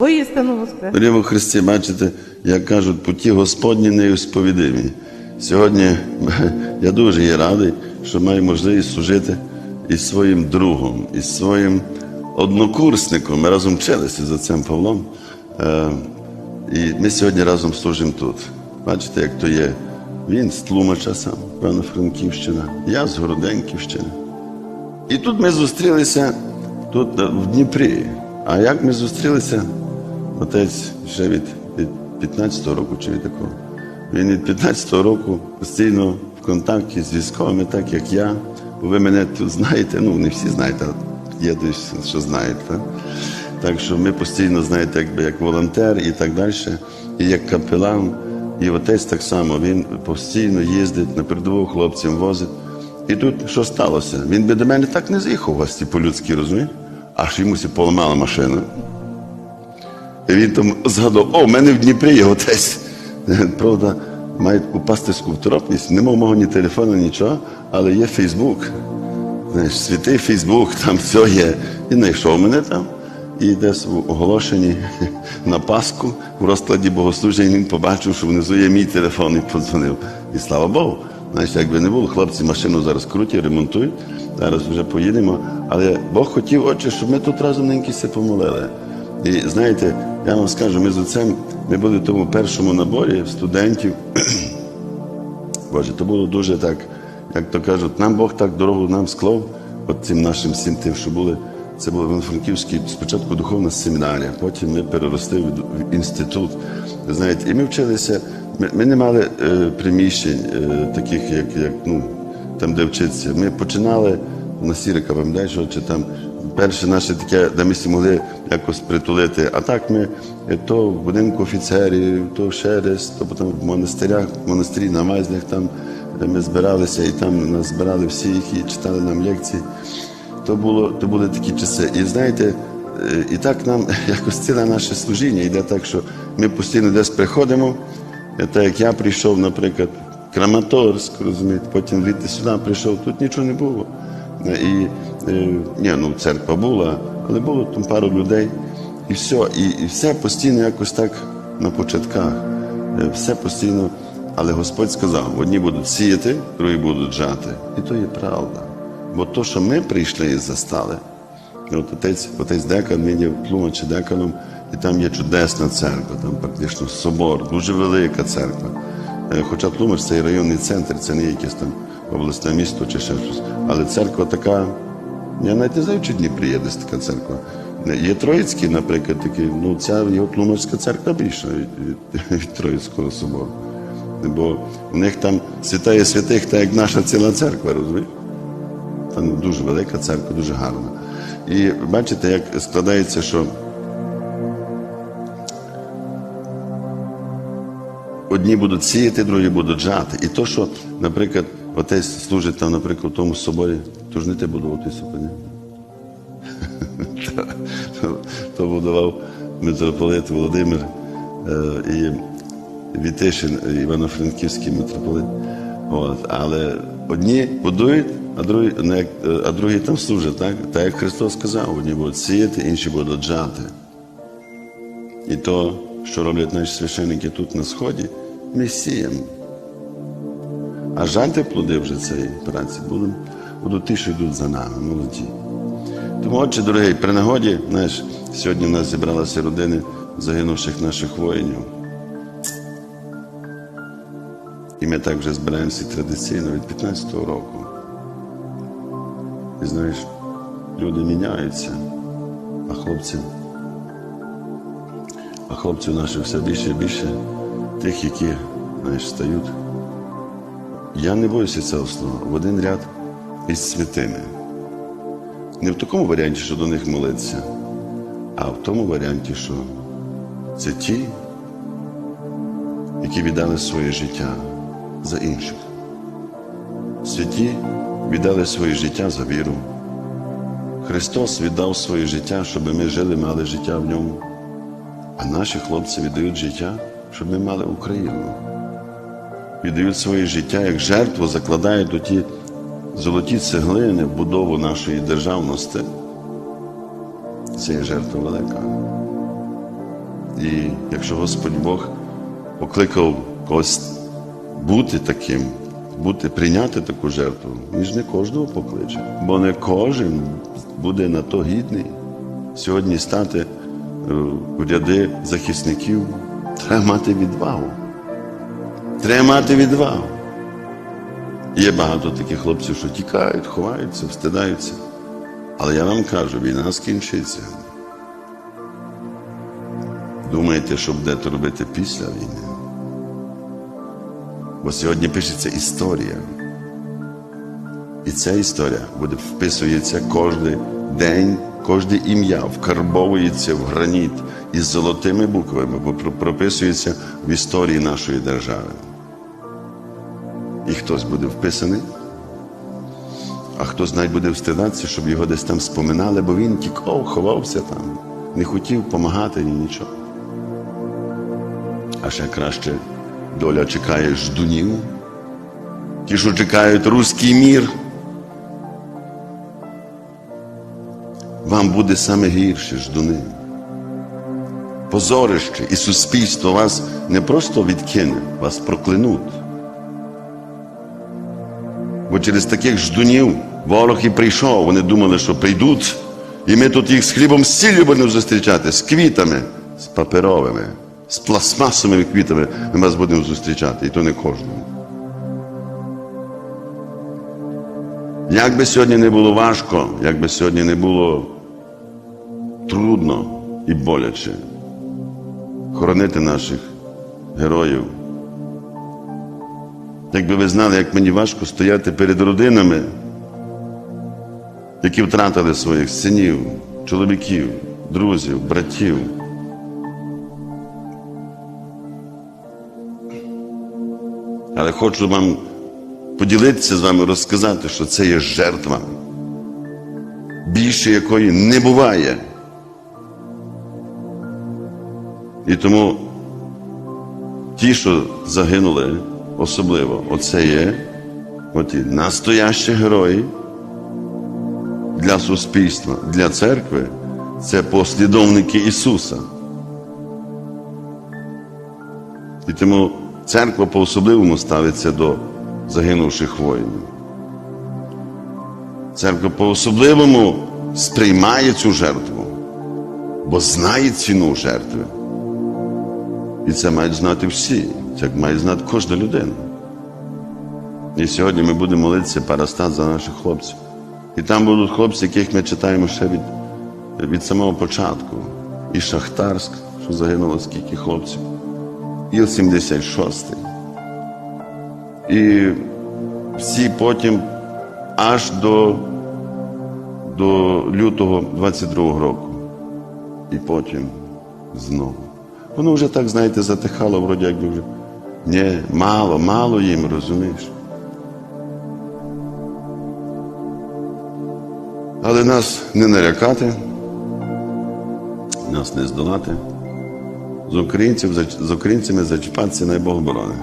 Воістину воскрес. Христі, бачите, як кажуть, путі Господні неісповідимі. Сьогодні я дуже є радий, що маю можливість служити із своїм другом, із своїм однокурсником. Ми разом вчилися з отцем Павлом. Е, І ми сьогодні разом служимо тут. Бачите, як то є. Він з Тлумача сам, певно, Франківщина, я з Городенківщини. І тут ми зустрілися тут е, в Дніпрі. А як ми зустрілися? Отець ще від, від 15-го року чи від такого. Він від 15-го року постійно в контакті з військовими, так як я. Бо ви мене тут знаєте, ну не всі знаєте, а є десь, що знаєте. Так? так що ми постійно, знаєте, якби як волонтер і так далі, і як капелан. І отець так само, він постійно їздить на передову хлопцям возить. І тут що сталося? Він би до мене так не заїхав у гості по-людськи, розумієш? Аж йому поламала машина. І він там згадав, о, в мене в Дніпрі є отець. Правда, має таку пастирську второпність, нема мого ні телефону, нічого, але є Фейсбук. Знаєш, святий Фейсбук, там все є. І знайшов мене там. І десь в оголошенні на Пасху в розкладі богослужень він побачив, що внизу є мій телефон і подзвонив. І слава Богу. Знаєш, якби не було, хлопці машину зараз крутять, ремонтують. Зараз вже поїдемо. Але Бог хотів, отче, щоб ми тут разом неньки все помолили. І знаєте, я вам скажу, ми з отцем ми були в тому першому наборі студентів. Боже, то було дуже так, як то кажуть, нам Бог так дорогу нам склав, от цим нашим всім тим, що були. Це було в Франківській спочатку духовна семінарія, потім ми переросли в інститут. Знаєте, і ми вчилися. Ми, ми не мали е, приміщень, е, таких, як, як ну, там, де вчитися. Ми починали на Сірика, пам'ятаєш, чи там перше наше таке, де ми всі могли якось притулити. А так ми е, то в будинку офіцерів, то ще десь, то потім в монастирях, в монастирі на Мазлях там де ми збиралися, і там нас збирали всі, які читали нам лекції. То було, то були такі часи. І знаєте, е, і так нам якось ціле наше служіння йде так, що ми постійно десь приходимо. Е, Так як я прийшов, наприклад, в Краматорськ, розумієте, потім звідти сюди прийшов, тут нічого не було. І е, ні, ну церква була, але було там пару людей. І все, і, і все постійно якось так на початках. Е, Все постійно. Але Господь сказав: одні будуть сіяти, другі будуть жати. І то є правда. Бо то, що ми прийшли і застали, от отець, отець декан, він є Тлумачі деканом, і там є чудесна церква, там практично собор, дуже велика церква. Е, Хоча Тлумач це районний центр, це не якесь там обласне місто чи ще щось. Але церква така, я навіть не знаю, чи в Дніпрі така церква. Є Троїцький, наприклад, такий, ну ця його Тлумацька церква більша від, від, від Троїцького собору. Бо в них там святає святих, так як наша ціла церква, розумієш? Там дуже велика церква, дуже гарна. І бачите, як складається, що одні будуть сіяти, другі будуть жати. І то, що, наприклад, отець служить там, наприклад, в тому соборі, то ж не ти будував той собор. То- будував митрополит Володимир е, і Вітишин, Івано-Франківський митрополит. От. Але одні будують, а другі, ну, е, а другі там служать, так? Так як Христос сказав, одні будуть сіяти, інші будуть жати. І то, що роблять наші священники тут на Сході, ми сіємо. А жати плоди вже цієї праці будуть, будуть ті, що йдуть за нами, молоді. Тому, отче, дорогий, при нагоді, знаєш, сьогодні в нас зібралися родини загинувших наших воїнів. І ми так вже збираємося традиційно від 15-го року. І знаєш, люди міняються, а хлопців, а хлопців наших все більше і більше тих, які знаєш, стають. Я не боюся слова в один ряд із святими. Не в такому варіанті, що до них молиться, а в тому варіанті, що це ті, які віддали своє життя за інших. Святі віддали своє життя за віру. Христос віддав своє життя, щоб ми жили, мали життя в ньому. А наші хлопці віддають життя, щоб ми мали Україну. Віддають своє життя як жертву, закладають у ті золоті цеглини в будову нашої державності. Це є жертва велика. І якщо Господь Бог покликав когось бути таким, бути, прийняти таку жертву, він ж не кожного покличе, бо не кожен буде на то гідний. Сьогодні стати е, в ряди захисників треба мати відвагу. Треба мати відвагу. Є багато таких хлопців, що тікають, ховаються, встидаються. Але я вам кажу, війна скінчиться. Думаєте, що будете робити після війни? Бо сьогодні пишеться історія. І ця історія буде вписується кожен день, кожне ім'я, вкарбовується в граніт із золотими буквами, бо прописується в історії нашої держави. І хтось буде вписаний, а хтось навіть буде встидатися, щоб його десь там споминали, бо він тікав, ховався там, не хотів допомагати ні нічого. А ще краще доля чекає ждунів, ті, що чекають руський мір. Вам буде саме гірше ждуни. Позорище і суспільство вас не просто відкине, вас проклянуть. Бо через таких ждунів ворог і прийшов. Вони думали, що прийдуть, і ми тут їх з хлібом з сіллю будемо зустрічати, з квітами, з паперовими, з пластмасовими квітами ми вас будемо зустрічати, і то не кожному. Як би сьогодні не було важко, як би сьогодні не було трудно і боляче хоронити наших героїв. Якби ви знали, як мені важко стояти перед родинами, які втратили своїх синів, чоловіків, друзів, братів. Але хочу вам поділитися з вами, розказати, що це є жертва, більше якої не буває. І тому ті, що загинули, особливо, оце є оті настоящі герої для суспільства, для церкви, це послідовники Ісуса. І тому церква по-особливому ставиться до загинувших воїнів. Церква по-особливому сприймає цю жертву, бо знає ціну жертви. І це мають знати всі, це має знати кожна людина. І сьогодні ми будемо молитися парастат за наших хлопців. І там будуть хлопці, яких ми читаємо ще від, від самого початку. І Шахтарськ, що загинуло скільки хлопців, і 76-й. І всі потім аж до, до лютого 22-го року. І потім знову. Воно вже так, знаєте, затихало, вроді якби вже. Ні, мало, мало їм, розумієш. Але нас не налякати, нас не здолати. З українців, з українцями зачіпатися, най Бог борони.